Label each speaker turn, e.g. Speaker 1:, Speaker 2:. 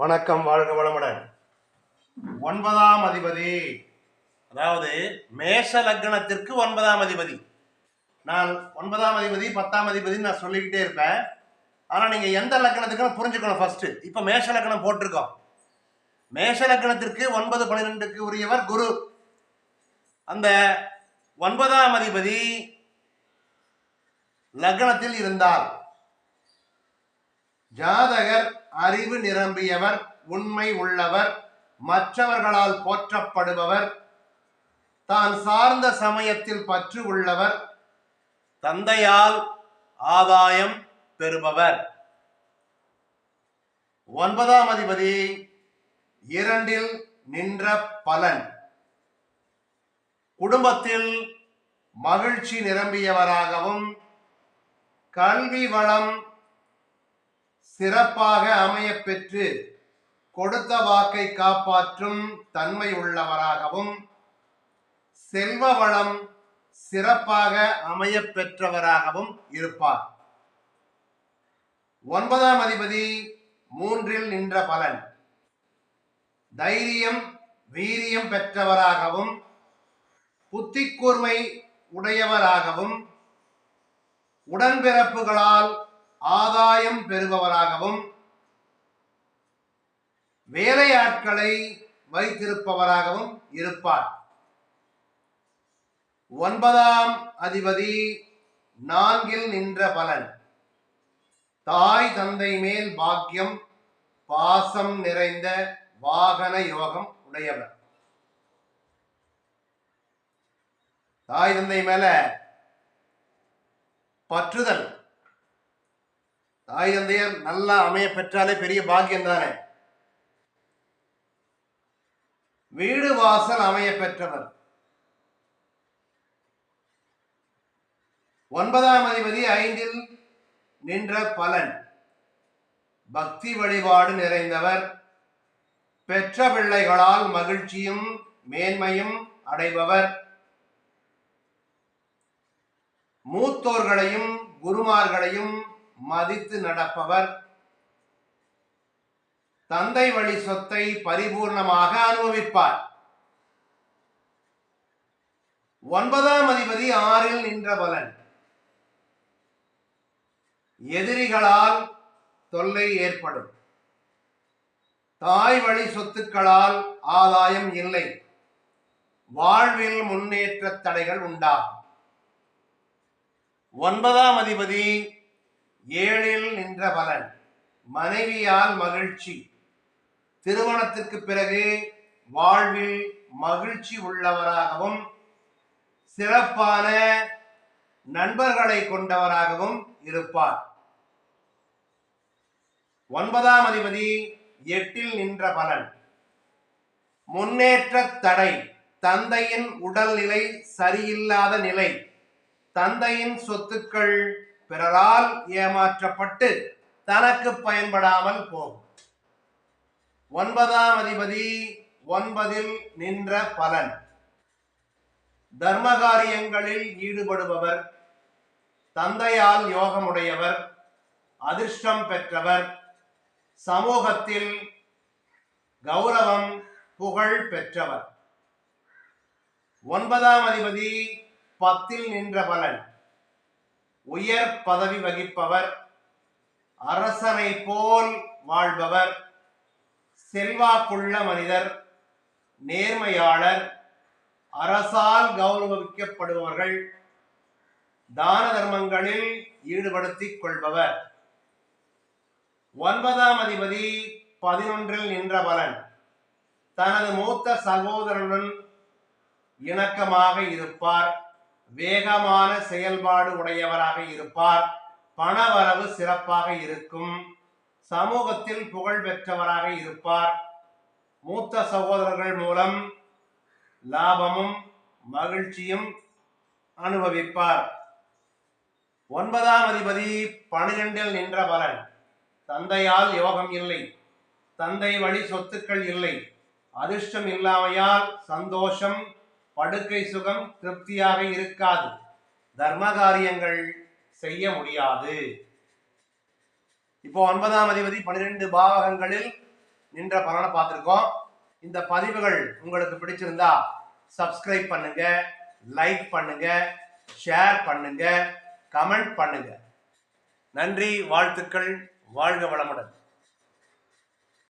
Speaker 1: வணக்கம் வாழ்க வளமுடன். ஒன்பதாம் அதிபதி. அதாவது மேஷ லக்னத்திற்கு ஒன்பதாம் அதிபதி. நான் ஒன்பதாம் அதிபதி பத்தாம் அதிபதினு நான் சொல்லிக்கிட்டே இருப்பேன். ஆனால் நீங்கள் எந்த லக்னத்துக்குன்னு புரிஞ்சுக்கணும் ஃபர்ஸ்ட் இப்போ மேஷ லக்னம் போட்டிருக்கோம். மேஷ லக்னத்திற்கு ஒன்பது பன்னிரெண்டுக்கு உரியவர் குரு. அந்த ஒன்பதாம் அதிபதி லக்னத்தில் இருந்தால் ஜாதகர் அறிவு நிரம்பியவர் உண்மை உள்ளவர் மற்றவர்களால் போற்றப்படுபவர் தான் சார்ந்த சமயத்தில் பற்று உள்ளவர் தந்தையால் ஆதாயம் பெறுபவர். ஒன்பதாம் அதிபதி இரண்டில் நின்ற பலன். குடும்பத்தில் மகிழ்ச்சி நிரம்பியவராகவும் கல்வி வளம் சிறப்பாக அமைய பெற்று கொடுத்த வாக்கை காப்பாற்றும் தன்மை உள்ளவராகவும் செல்வ வளம் சிறப்பாக அமையப் பெற்றவராகவும் இருப்பார். ஒன்பதாம் அதிபதி மூன்றில் நின்ற பலன். தைரியம் வீரியம் பெற்றவராகவும் புத்திக்கூர்மை உடையவராகவும் உடன்பிறப்புகளால் ஆதாயம் பெறுபவராகவும் வேலையாட்களை வைத்திருப்பவராகவும் இருப்பார். ஒன்பதாம் அதிபதி நான்கில் நின்ற பலன். தாய் தந்தை மேல் பாக்கியம் பாசம் நிறைந்த வாகன யோகம் உடையவர். தாய் தந்தை மேல பற்றுதல் தாய் தந்தையர் நல்லா அமைய பெற்றாலே பெரிய பாக்கியம் தானே? வீடு வாசல் அமைய பெற்றவர். ஒன்பதாம் அதிபதி ஐந்தில் நின்ற பலன். பக்தி வழிபாடு நிறைந்தவர். பெற்ற பிள்ளைகளால் மகிழ்ச்சியும் மேன்மையும் அடைபவர். மூத்தோர்களையும் குருமார்களையும் மதித்து நடப்பவர். தந்தை வழி சொத்தை பரிபூர்ணமாக அனுபவிப்பார். ஒன்பதாம் அதிபதி ஆறில் நின்ற பலன். எதிரிகளால் தொல்லை ஏற்படும். தாய் வழி சொத்துக்களால் ஆதாயம் இல்லை. வாழ்வில் முன்னேற்ற தடைகள் உண்டாகும். ஒன்பதாம் அதிபதி ஏழில் நின்ற பலன் மனைவியால் மகிழ்ச்சி. திருமணத்திற்கு பிறகு வாழ்வில் மகிழ்ச்சி உள்ளவராகவும் சிறப்பான நண்பர்களை கொண்டவராகவும் இருப்பார். ஒன்பதாம் அதிபதி எட்டில் நின்ற பலன் முன்னேற்ற தடை தந்தையின் உடல்நிலை சரியில்லாத நிலை தந்தையின் சொத்துக்கள் பிறரால் ஏமாற்றப்பட்டு தனக்கு பயன்படாமல் போகும். ஒன்பதாம் அதிபதி ஒன்பதில் நின்ற பலன். தர்மகாரியங்களில் ஈடுபடுபவர் தந்தையால் யோகமுடையவர் அதிர்ஷ்டம் பெற்றவர் சமூகத்தில் கௌரவம் புகழ் பெற்றவர். ஒன்பதாம் அதிபதி பத்தில் நின்ற பலன். உயர் பதவி வகிப்பவர் அரசனை போல் வாழ்பவர் செல்வாக்குள்ள மனிதர் நேர்மையாளர் அரசால் கௌரவிக்கப்படுபவர்கள் தான தர்மங்களில் ஈடுபடுத்திக் கொள்பவர். ஒன்பதாம் அதிபதி பதினொன்றில் நின்ற பலன் தனது மூத்த சகோதரனுடன் இணக்கமாக இருப்பார். வேகமான செயல்பாடு உடையவராக இருப்பார். பணவரவு சிறப்பாக இருக்கும். சமூகத்தில் புகழ் பெற்றவராக இருப்பார். மூத்த சகோதரர்கள் மூலம் லாபமும் மகிழ்ச்சியும் அனுபவிப்பார். ஒன்பதாம் அதிபதி பனிரெண்டில் நின்ற பலன். தந்தையால் யோகம் இல்லை. தந்தை வழி சொத்துக்கள் இல்லை. அதிர்ஷ்டம் இல்லாமையால் சந்தோஷம் படுக்கை சுகம் திருப்தியாக இருக்காது. தர்ம காரியங்கள் செய்ய முடியாது. இப்போ ஒன்பதாம் அதிபதி பன்னிரெண்டு பாவகங்களில் நின்ற பலனை பார்த்துருக்கோம். இந்த பதிவுகள் உங்களுக்கு பிடிச்சிருந்தா சப்ஸ்கிரைப் பண்ணுங்க லைக் பண்ணுங்க ஷேர் பண்ணுங்க கமெண்ட் பண்ணுங்க. நன்றி வாழ்த்துக்கள் வாழ்க வளமுடன்.